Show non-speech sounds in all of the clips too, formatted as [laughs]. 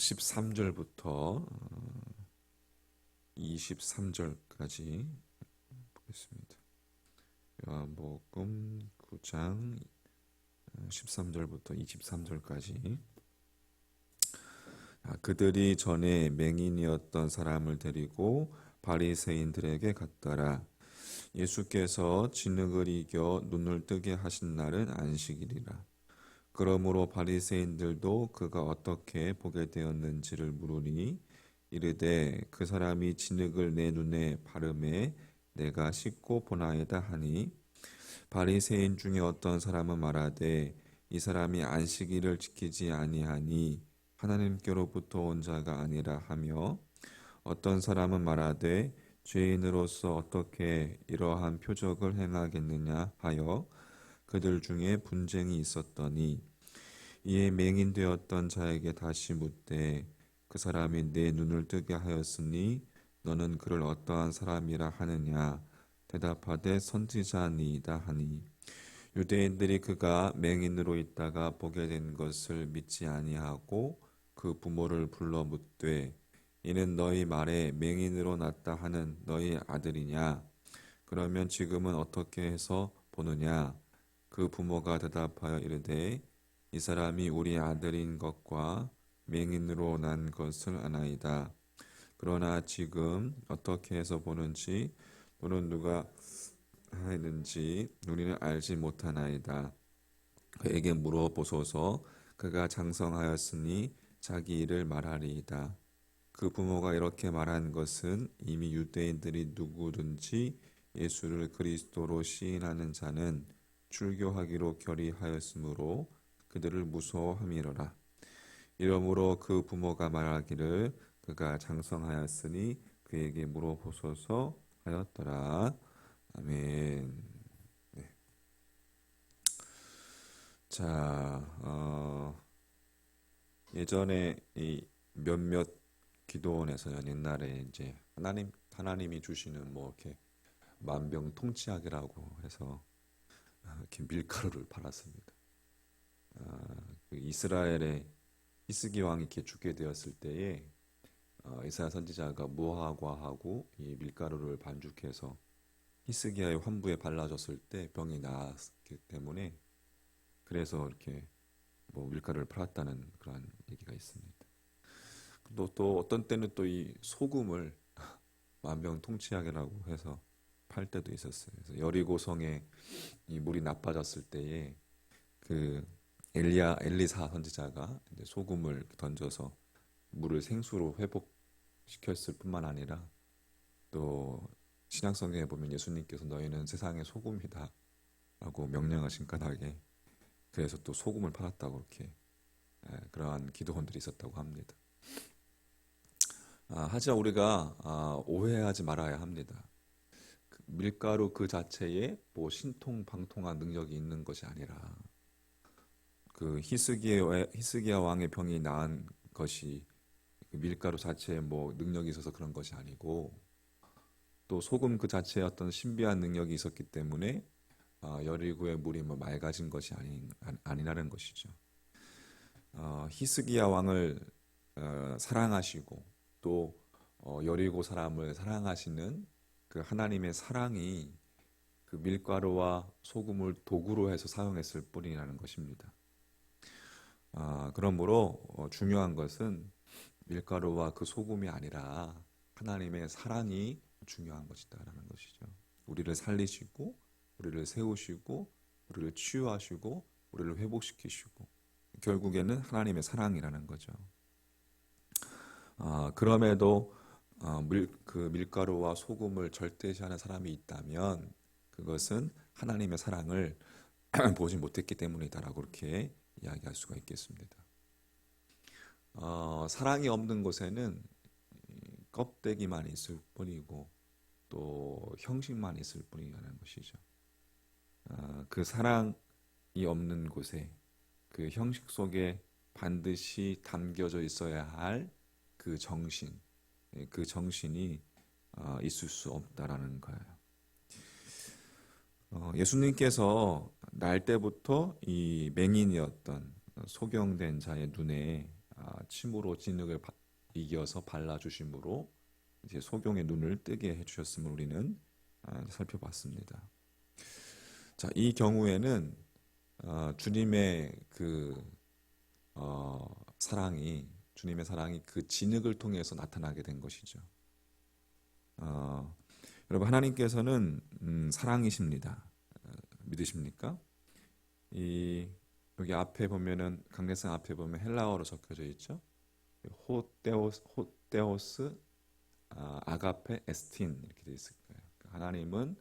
13절부터 23절까지 보겠습니다. 요한복음 9장 13절부터 23절까지 아, 그들이 전에 맹인이었던 사람을 데리고 바리새인들에게 갔더라. 예수께서 진흙을 이겨 눈을 뜨게 하신 날은 안식일이라. 그러므로 바리새인들도 그가 어떻게 보게 되었는지를 물으니 이르되 그 사람이 진흙을 내 눈에 바르매 내가 씻고 보나이다 하니 바리새인 중에 어떤 사람은 말하되 이 사람이 안식일을 지키지 아니하니 하나님께로부터 온 자가 아니라 하며 어떤 사람은 말하되 죄인으로서 어떻게 이러한 표적을 행하겠느냐 하여 그들 중에 분쟁이 있었더니 이에 맹인되었던 자에게 다시 묻되 그 사람이 내 눈을 뜨게 하였으니 너는 그를 어떠한 사람이라 하느냐? 대답하되 선지자니이다 하니 유대인들이 그가 맹인으로 있다가 보게 된 것을 믿지 아니하고 그 부모를 불러 묻되 이는 너희 말에 맹인으로 났다 하는 너희 아들이냐? 그러면 지금은 어떻게 해서 보느냐 그 부모가 대답하여 이르되 이 사람이 우리 아들인 것과 맹인으로 난 것을 아나이다. 그러나 지금 어떻게 해서 보는지 또는 누가 하였는지 우리는 알지 못하나이다. 그에게 물어보소서 그가 장성하였으니 자기 일을 말하리이다. 그 부모가 이렇게 말한 것은 이미 유대인들이 누구든지 예수를 그리스도로 시인하는 자는 출교하기로 결의하였으므로 그들을 무서워함이로라. 이러므로 그 부모가 말하기를 그가 장성하였으니 그에게 물어보소서 하였더라. 아멘. 네. 자, 어, 예전에 이 몇몇 기도원에서는 옛날에 이제 하나님 하나님이 주시는 뭐 이렇게 만병통치약이라고 해서 이렇게 밀가루를 팔았습니다. 아, 그 이스라엘의 히스기 왕이 이렇게 죽게 되었을 때에 어, 이사야 선지자가 무화과하고 이 밀가루를 반죽해서 히스기야의 환부에 발라줬을 때 병이 나았기 때문에 그래서 이렇게 뭐 밀가루를 팔았다는 그런 얘기가 있습니다. 또, 또 어떤 때는 또 이 소금을 [laughs] 만병통치약이라고 해서 팔 때도 있었어요. 그래서 여리고 성에 이 물이 나빠졌을 때에 그 엘리야 엘리사 선지자가 이제 소금을 던져서 물을 생수로 회복시켰을 뿐만 아니라 또 신약 성경에 보면 예수님께서 너희는 세상의 소금이다 라고 명령하신 까닭에 그래서 또 소금을 팔았다고 이렇게 그러한 기도원들이 있었다고 합니다. 아, 하지만 우리가 아, 오해하지 말아야 합니다. 그 밀가루 그 자체에 뭐 신통 방통한 능력이 있는 것이 아니라 그 히스기야 히스기야 왕의 병이 나은 것이 그 밀가루 자체에 뭐 능력이 있어서 그런 것이 아니고 또 소금 그 자체에 어떤 신비한 능력이 있었기 때문에 어, 여리고의 물이 뭐 맑아진 것이 아니, 아니라는 것이죠. 어, 히스기야 왕을 어, 사랑하시고 또 어, 여리고 사람을 사랑하시는 그 하나님의 사랑이 그 밀가루와 소금을 도구로 해서 사용했을 뿐이라는 것입니다. 아, 그러므로 어, 중요한 것은 밀가루와 그 소금이 아니라 하나님의 사랑이 중요한 것이다라는 것이죠. 우리를 살리시고 우리를 세우시고 우리를 치유하시고 우리를 회복시키시고 결국에는 하나님의 사랑이라는 거죠. 아, 그럼에도 어, 밀, 그 밀가루와 소금을 절대시하는 사람이 있다면 그것은 하나님의 사랑을 [clears throat] 보지 못했기 때문이다라고 그렇게 이야기할 수가 있겠습니다. 어, 사랑이 없는 곳에는 껍데기만 있을 뿐이고 또 형식만 있을 뿐이라는 것이죠. 어, 그 사랑이 없는 곳에 그 형식 속에 반드시 담겨져 있어야 할 그 정신, 그 정신이 어, 있을 수 없다라는 거예요. 어, 예수님께서 날 때부터 이 맹인이었던 소경된 자의 눈에 아, 침으로 진흙을 바- 이겨서 발라주심으로 이제 소경의 눈을 뜨게 해주셨음을 우리는 아, 살펴봤습니다. 자, 이 경우에는 어, 주님의 그 어, 사랑이 주님의 사랑이 그 진흙을 통해서 나타나게 된 것이죠. 어, 여러분 하나님께서는 음, 사랑이십니다. 어, 믿으십니까? 이 여기 앞에 보면은 강대상 앞에 보면 헬라어로 적혀져 있죠. 호테오스 호테오스 아, 아가페 에스틴 이렇게 돼 있을 거예요. 그러니까 하나님은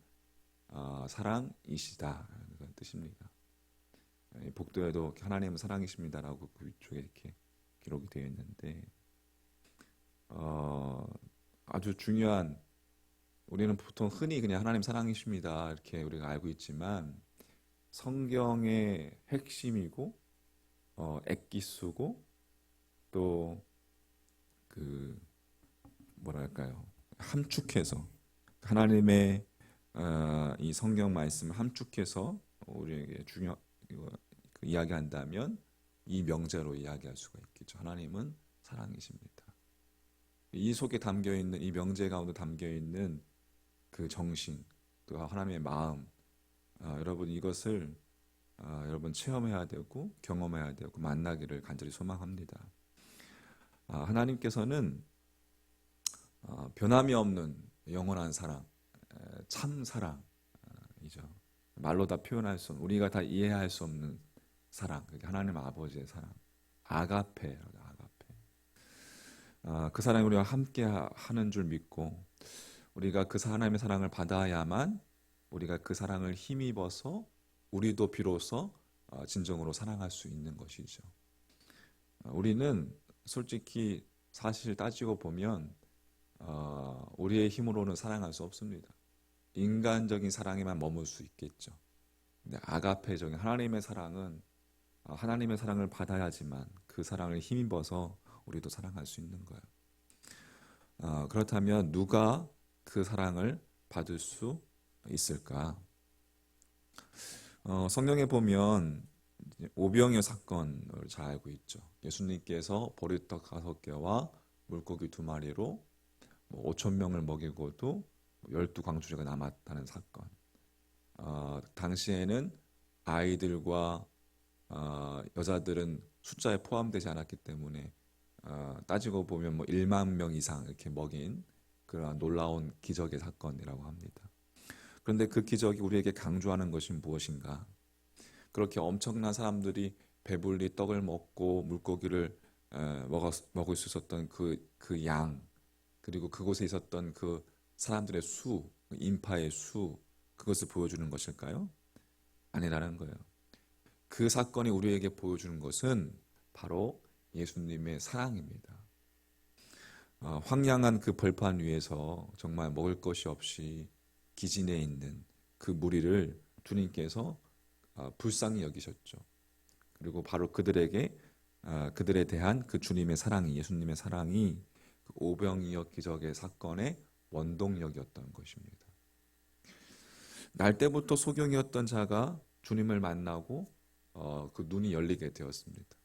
어, 사랑이시다 그런 뜻입니다. 이 복도에도 하나님은 사랑이십니다라고 그 위쪽에 이렇게 기록이 되어 있는데 어, 아주 중요한 우리는 보통 흔히 그냥 하나님 사랑이십니다. 이렇게 우리가 알고 있지만 성경의 핵심이고 어, 액기수고 또 그 뭐랄까요? 함축해서 하나님의 어, 이 성경 말씀을 함축해서 우리에게 중요 그 이야기한다면 이 명제로 이야기할 수가 있겠죠. 하나님은 사랑이십니다. 이 속에 담겨 있는 이 명제 가운데 담겨 있는 그 정신 또 하나님의 마음 아, 여러분 이것을 아, 여러분 체험해야 되고 경험해야 되고 만나기를 간절히 소망합니다. 아, 하나님께서는 아, 변함이 없는 영원한 사랑, 에, 참 사랑이죠. 말로 다 표현할 수 없는, 우리가 다 이해할 수 없는 사랑, 그게 하나님 아버지의 사랑, 아가페, 아가페. 아, 그 사랑이 우리와 함께 하- 하는 줄 믿고 우리가 그 하나님의 사랑을 받아야만 우리가 그 사랑을 힘입어서 우리도 비로소 어, 진정으로 사랑할 수 있는 것이죠. 어, 우리는 솔직히 사실 따지고 보면 어, 우리의 힘으로는 사랑할 수 없습니다. 인간적인 사랑에만 머물 수 있겠죠. 근데 아가페적인 하나님의 사랑은 어, 하나님의 사랑을 받아야지만 그 사랑을 힘입어서 우리도 사랑할 수 있는 거예요. 어, 그렇다면 누가 그 사랑을 받을 수 있을까? 어, 성경에 보면 오병이어 사건을 잘 알고 있죠. 예수님께서 보리떡 다섯 개와 물고기 두 마리로 뭐 5천 명을 먹이고도 열두 광주리가 남았다는 사건. 어, 당시에는 아이들과 어, 여자들은 숫자에 포함되지 않았기 때문에 어, 따지고 보면 뭐 1만 명 이상 이렇게 먹인 그러한 놀라운 기적의 사건이라고 합니다. 그런데 그 기적이 우리에게 강조하는 것이 무엇인가? 그렇게 엄청난 사람들이 배불리 떡을 먹고 물고기를 에, 먹었, 먹을 수 있었던 그, 그 양, 그리고 그곳에 있었던 그 사람들의 수, 인파의 수, 그것을 보여주는 것일까요? 아니라는 거예요. 그 사건이 우리에게 보여주는 것은 바로 예수님의 사랑입니다. 어, 황량한 그 벌판 위에서 정말 먹을 것이 없이 기진해 있는 그 무리를 주님께서 어, 불쌍히 여기셨죠. 그리고 바로 그들에게 어, 그들에 대한 그 주님의 사랑이 예수님의 사랑이 그 오병이어 기적의 사건의 원동력이었던 것입니다. 날 때부터 소경이었던 자가 주님을 만나고 어, 그 눈이 열리게 되었습니다.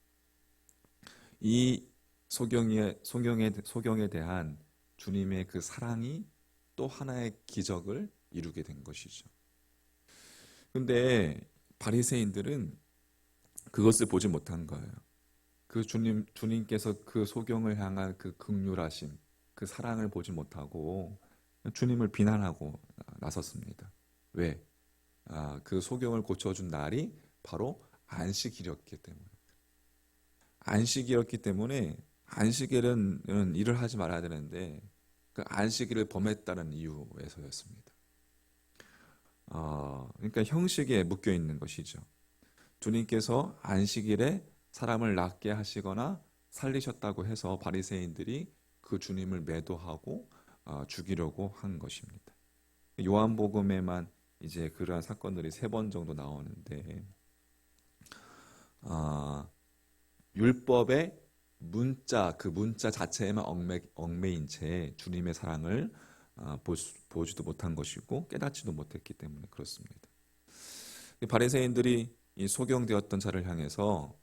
이 소경의 소경에 소경에 대한 주님의 그 사랑이 또 하나의 기적을 이루게 된 것이죠. 근데 바리새인들은 그것을 보지 못한 거예요. 그 주님 주님께서 그 소경을 향한 그 극률하심, 그 사랑을 보지 못하고 주님을 비난하고 나섰습니다. 왜? 아, 그 소경을 고쳐준 날이 바로 안식일이었기 때문에. 안식이었기 때문에 안식일은 일을 하지 말아야 되는데 그 안식일을 범했다는 이유에서였습니다. 어, 그러니까 형식에 묶여 있는 것이죠. 주님께서 안식일에 사람을 낫게 하시거나 살리셨다고 해서 바리새인들이 그 주님을 매도하고 어, 죽이려고 한 것입니다. 요한복음에만 이제 그러한 사건들이 세 번 정도 나오는데 아, 율법의 문자 그 문자 자체에만 얽매, 얽매인 채 주님의 사랑을 아, 보, 보지도 못한 것이고 깨닫지도 못했기 때문에 그렇습니다. 바리새인들이 이 소경되었던 자를 향해서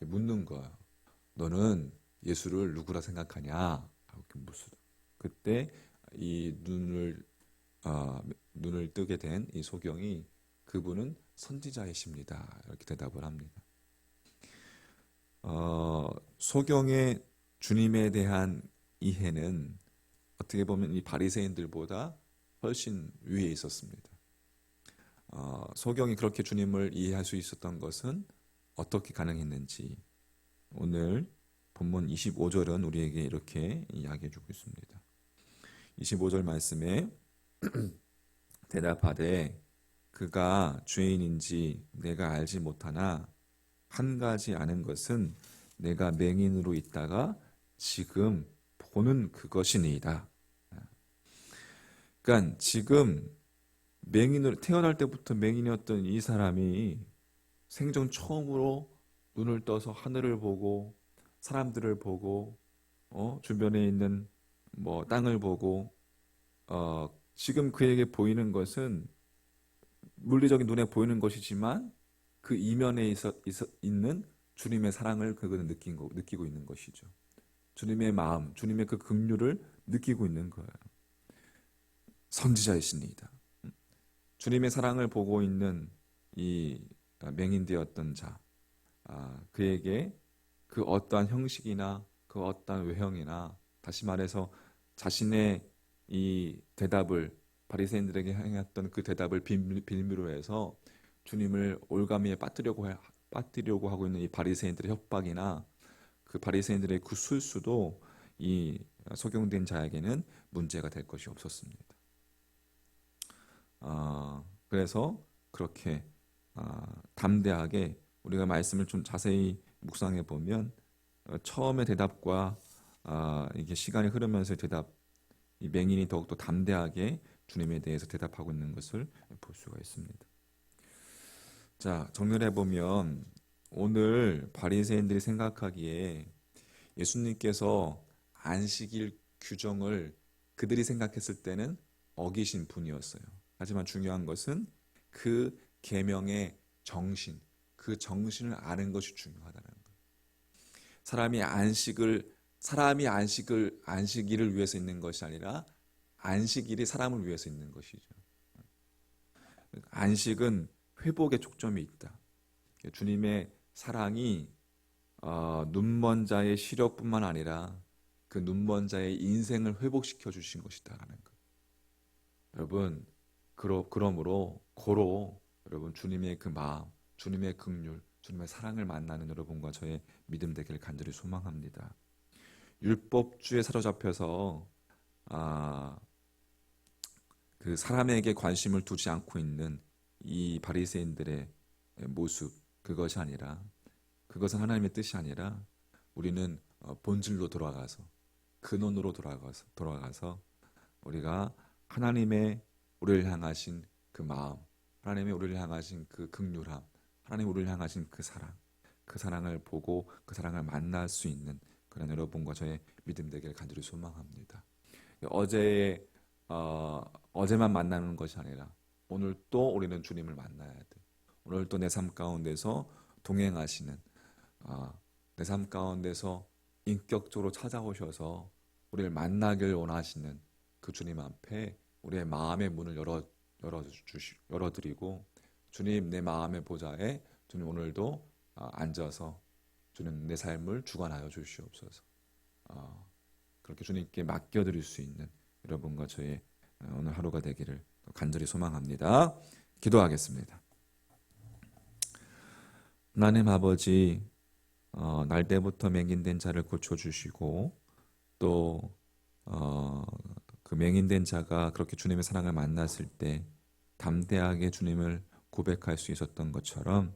묻는 거야. 너는 예수를 누구라 생각하냐? 그때 이 눈을 아, 눈을 뜨게 된 이 소경이 그분은 선지자이십니다. 이렇게 대답을 합니다. 어, 소경의 주님에 대한 이해는 어떻게 보면 이 바리새인들보다 훨씬 위에 있었습니다. 어, 소경이 그렇게 주님을 이해할 수 있었던 것은 어떻게 가능했는지 오늘 본문 25절은 우리에게 이렇게 이야기해 주고 있습니다. 25절 말씀에 [clears throat] 대답하되 그가 죄인인지 내가 알지 못하나 한 가지 아는 것은 내가 맹인으로 있다가 지금 보는 그것이니이다. 그러니까 지금 맹인으로 태어날 때부터 맹인이었던 이 사람이 생전 처음으로 눈을 떠서 하늘을 보고 사람들을 보고 어, 주변에 있는 뭐 땅을 보고 어, 지금 그에게 보이는 것은 물리적인 눈에 보이는 것이지만 그 이면에 있어, 있어, 있는 주님의 사랑을 그는 느낀 거, 느끼고 있는 것이죠. 주님의 마음, 주님의 그 긍휼을 느끼고 있는 거예요. 선지자이십니다. 주님의 사랑을 보고 있는 이 맹인되었던 자, 아, 그에게 그 어떠한 형식이나 그 어떠한 외형이나 다시 말해서 자신의 이 대답을 바리새인들에게 행했던 그 대답을 빌미로 해서 주님을 올가미에 빠뜨려고 빠뜨려고 하고 있는 이 바리새인들의 협박이나 그 바리새인들의 그 술수도 이 소경된 자에게는 문제가 될 것이 없었습니다. 아, 그래서 그렇게 아, 담대하게 우리가 말씀을 좀 자세히 묵상해 보면 어, 처음의 대답과 아, 이게 시간이 흐르면서 대답 이 맹인이 더욱더 담대하게 주님에 대해서 대답하고 있는 것을 볼 수가 있습니다. 자, 정리해 보면 오늘 바리새인들이 생각하기에 예수님께서 안식일 규정을 그들이 생각했을 때는 어기신 분이었어요. 하지만 중요한 것은 그 계명의 정신, 그 정신을 아는 것이 중요하다는 거예요. 사람이 안식을 사람이 안식을 안식일을 위해서 있는 것이 아니라 안식일이 사람을 위해서 있는 것이죠. 안식은 회복에 초점이 있다. 주님의 사랑이 어, 눈먼 자의 시력뿐만 아니라 그 눈먼 자의 인생을 회복시켜 주신 것이다라는 것. 여러분, 그러, 그러므로 고로 여러분 주님의 그 마음, 주님의 긍휼, 주님의 사랑을 만나는 여러분과 저의 믿음 되기를 간절히 소망합니다. 율법주에 사로잡혀서 아, 그 사람에게 관심을 두지 않고 있는 이 바리새인들의 모습 그것이 아니라 그것은 하나님의 뜻이 아니라 우리는 어, 본질로 돌아가서 근원으로 돌아가서 돌아가서 우리가 하나님의 우리를 향하신 그 마음, 하나님의 우리를 향하신 그 극률함, 하나님 우리를 향하신 그 사랑, 그 사랑을 보고 그 사랑을 만날 수 있는 그런 여러분과 저의 믿음 되기를 간절히 소망합니다. 어제의 어, 어제만 만나는 것이 아니라 오늘 또 우리는 주님을 만나야 돼. 오늘 또 내 삶 가운데서 동행하시는 어, 내삶 가운데서 인격적으로 찾아오셔서 우리를 만나길 원하시는 그 주님 앞에 우리의 마음의 문을 열어 열어 주시 열어 드리고 주님 내 마음의 보좌에 주님 오늘도 어, 앉아서 주님 내 삶을 주관하여 주시옵소서. 어, 그렇게 주님께 맡겨 드릴 수 있는 여러분과 저의 어, 오늘 하루가 되기를 간절히 소망합니다. 기도하겠습니다. 하나님 아버지 어, 날 때부터 맹인된 자를 고쳐주시고 또 어, 그 맹인된 자가 그렇게 주님의 사랑을 만났을 때 담대하게 주님을 고백할 수 있었던 것처럼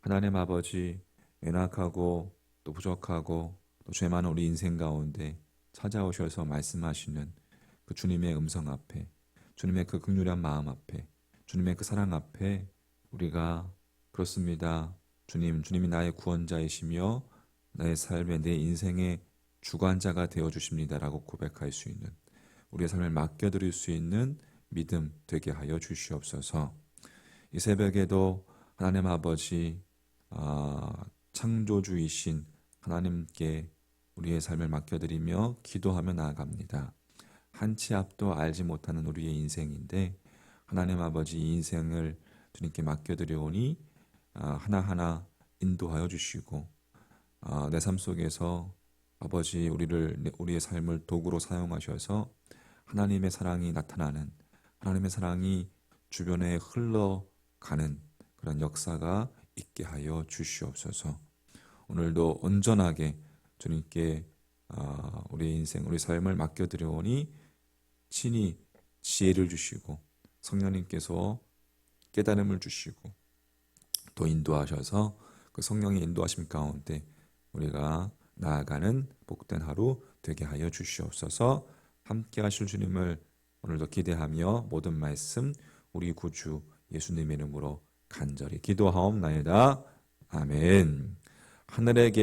하나님 아버지 연약하고 또 부족하고 또 죄 많은 우리 인생 가운데 찾아오셔서 말씀하시는 그 주님의 음성 앞에 주님의 그 극률한 마음 앞에 주님의 그 사랑 앞에 우리가 그렇습니다. 주님, 주님이 나의 구원자이시며 나의 삶에 내 인생의 주관자가 되어 주십니다라고 고백할 수 있는 우리의 삶을 맡겨 드릴 수 있는 믿음 되게 하여 주시옵소서. 이 새벽에도 하나님 아버지 아, 창조주이신 하나님께 우리의 삶을 맡겨 드리며 기도하며 나아갑니다. 한 치 앞도 알지 못하는 우리의 인생인데 하나님 아버지 이 인생을 주님께 맡겨드려오니 아, 하나하나 인도하여 주시고 아, 내삶 속에서 아버지 우리를 우리의 삶을 도구로 사용하셔서 하나님의 사랑이 나타나는 하나님의 사랑이 주변에 흘러가는 그런 역사가 있게 하여 주시옵소서. 오늘도 온전하게 주님께 아, 우리 인생, 우리 삶을 맡겨드려오니 친히 지혜를 주시고 성령님께서 깨달음을 주시고 또 인도하셔서 그 성령의 인도하심 가운데 우리가 나아가는 복된 하루 되게 하여 주시옵소서 함께 하실 주님을 오늘도 기대하며 모든 말씀 우리 구주 예수님의 이름으로 간절히 기도하옵나이다. 아멘. 하늘에 계신